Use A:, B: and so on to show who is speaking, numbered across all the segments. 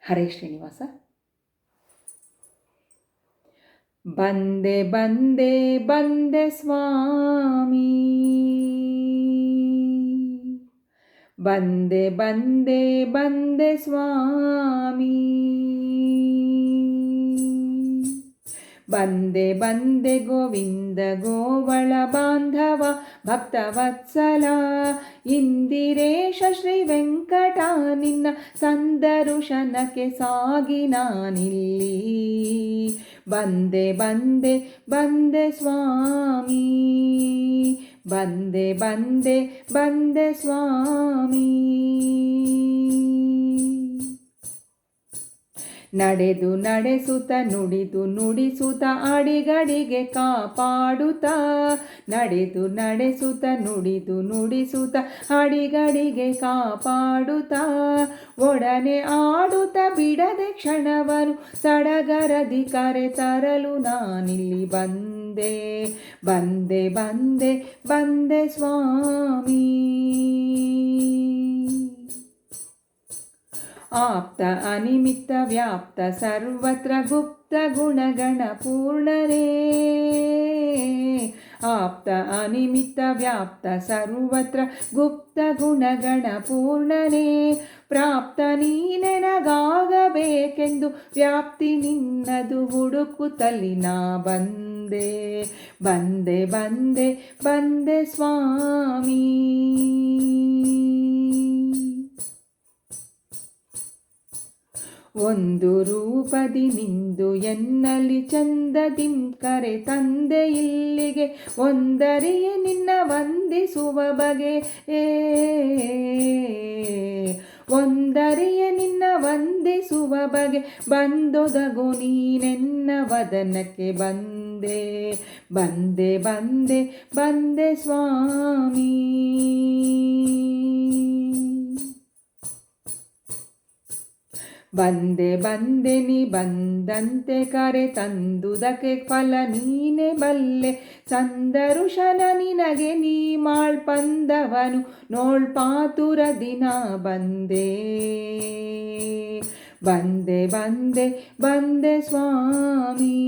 A: ಹರೇ ಶ್ರೀನಿವಾಸ. ಬಂದೆ ಬಂದೆ ಬಂದೆ ಸ್ವಾಮಿ. ಬಂದೆ ಬಂದೆ ಬಂದೆ ಸ್ವಾಮಿ. ಬಂದೆ ಬಂದೆ ಗೋವಿಂದ ಗೋವಳ ಬಾಂಧವ ಭಕ್ತವತ್ಸಲ. ಇಂದಿರೇಶ ಶ್ರೀ ವೆಂಕಟ, ನಿನ್ನ ಸಂದರುಶನಕ್ಕೆ ಸಾಗಿ ನಾನಿಲ್ಲಿ. ಬಂದೆ ಬಂದೆ ಬಂದೆ ಸ್ವಾಮಿ. ಬಂದೆ ಬಂದೆ ಬಂದೆ ಸ್ವಾಮಿ. ನಡೆದು ನಡೆಸುತ್ತ, ನುಡಿದು ನುಡಿಸುತ್ತ, ಅಡಿಗಡಿಗೆ ಕಾಪಾಡುತ್ತ, ನಡೆದು ನಡೆಸುತ್ತ, ನುಡಿದು ನುಡಿಸುತ್ತ, ಅಡಿಗಡಿಗೆ ಕಾಪಾಡುತ್ತ. ಒಡನೆ ಆಡುತ್ತ, ಬಿಡದೆ ಕ್ಷಣವನು ಸಡಗರದಿ ಕರೆ ತರಲು ನಾನಿಲ್ಲಿ ಬಂದೆ ಬಂದೆ ಬಂದೆ ಬಂದೆ ಸ್ವಾಮಿ. ಆಪ್ತ ಅನಿಮಿತ್ತ ವ್ಯಾಪ್ತ ಸರ್ವತ್ರ ಗುಪ್ತ ಗುಣಗಣ ಪೂರ್ಣರೇ. ಆಪ್ತ ಅನಿಮಿತ್ತ ವ್ಯಾಪ್ತ ಸರ್ವತ್ರ ಗುಪ್ತ ಗುಣಗಣ ಪೂರ್ಣನೇ ಪ್ರಾಪ್ತ ನೀನೆನಗಾಗಬೇಕೆಂದು ವ್ಯಾಪ್ತಿ ನಿನ್ನದು ಹುಡುಕುತ್ತಲಿ ನಾ ಬಂದೆ ಬಂದೆ ಬಂದೆ ಬಂದೆ ಸ್ವಾಮಿ. ಒಂದು ರೂಪದಿ ನಿಂದು ಎನ್ನಲಿ ಚಂದದಿಂ ಕರೆ ತಂದೆ ಇಲ್ಲಿಗೆ, ಒಂದರಿಯೇ ನಿನ್ನ ವಂದಿಸುವ ಬಗೆ. ಒಂದರಿಯೇ ನಿನ್ನ ವಂದಿಸುವ ಬಗೆ. ಬಂದೊದಗು ನೀನೆನ್ನ ವದನಕ್ಕೆ ಬಂದೆ ಬಂದೆ ಬಂದೆ ಬಂದೆ ಸ್ವಾಮಿ. ಬಂದೆ ಬಂದೆ ನೀ ಬಂದಂತೆ ಕರೆ ತಂದುದಕ್ಕೆ ಫಲ ನೀನೆ ಬಲ್ಲೆ. ಸಂದರುಶನ ನಿನಗೆ ನೀ ಮಾಳ್ಪಂದವನು ನೋಳ್ಪಾತುರ ದಿನ ಬಂದೆ. ಬಂದೆ ಬಂದೆ ಬಂದೆ ಸ್ವಾಮಿ.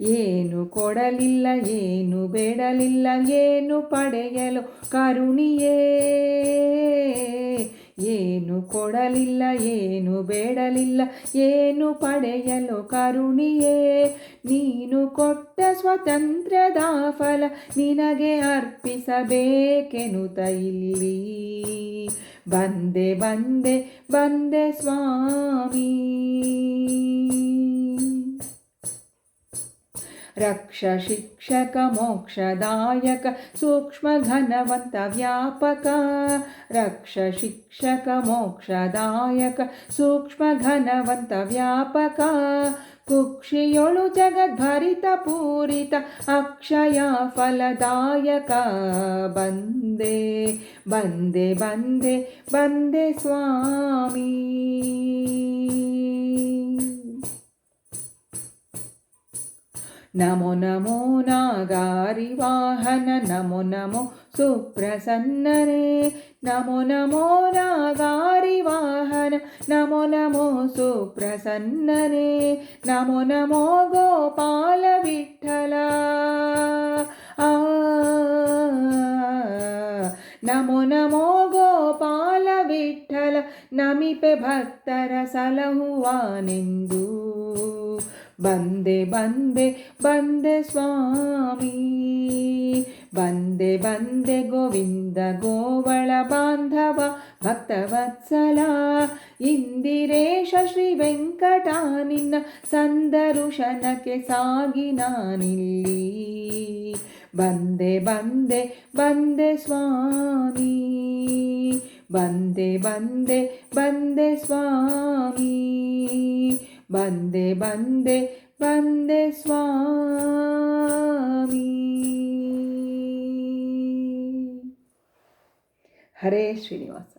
A: ಏನು ಕೊಡಲಿಲ್ಲ, ಏನು ಬೇಡಲಿಲ್ಲ, ಏನು ಪಡೆಯಲು ಕರುಣಿಯೇ? ಏನು ಕೊಡಲಿಲ್ಲ, ಏನು ಬೇಡಲಿಲ್ಲ, ಏನು ಪಡೆಯಲು ಕರುಣಿಯೇ? ನೀನು ಕೊಟ್ಟ ಸ್ವತಂತ್ರದ ಫಲ ನಿನಗೆ ಅರ್ಪಿಸಬೇಕೆನು ತೈಲಿ ಬಂದೆ ಬಂದೆ ಬಂದೆ ಸ್ವಾಮಿ. रक्ष शिक्षक मोक्षदयक सूक्ष्मघनवन्तव्यापक। घनवन्त व्यापक रक्ष शिक्षक मोक्षदयक सूक्ष्मघनवन्त व्यापक कुक्षि जगद्भरितपूरित अक्षयफलदयक। वन्दे वन्दे वन्दे वन्दे स्वामी। नमो नमो नागारिवाहन नमो नमो सुप्रसन्नरे नमो नमो नागारिवाहन नमो नमो सुप्रसन्नरे नमो नमो गो नमो नमो गोपालविठ्ठल नमिपे भक् सलहवानि ಬಂದೆ ಬಂದೆ ಬಂದೆ ಸ್ವಾಮಿ. ಬಂದೆ ಬಂದೆ ಗೋವಿಂದ ಗೋವಳ ಬಾಂಧವ ಭಕ್ತವತ್ಸಲ. ಇಂದಿರೇಶ ಶ್ರೀ ವೆಂಕಟ, ನಿನ್ನ ಸಂದರುಶನಕ್ಕೆ ಸಾಗಿ ನಾನಿಲ್ಲಿ. ಬಂದೆ ಬಂದೆ ಬಂದೆ ಸ್ವಾಮಿ. ಬಂದೆ ಬಂದೆ ಬಂದೆ ಸ್ವಾಮಿ. ಬಂದೆ ಬಂದೆ ಬಂದೆ ಸ್ವಾಮಿ ಹರೇ ಶ್ರೀನಿವಾಸ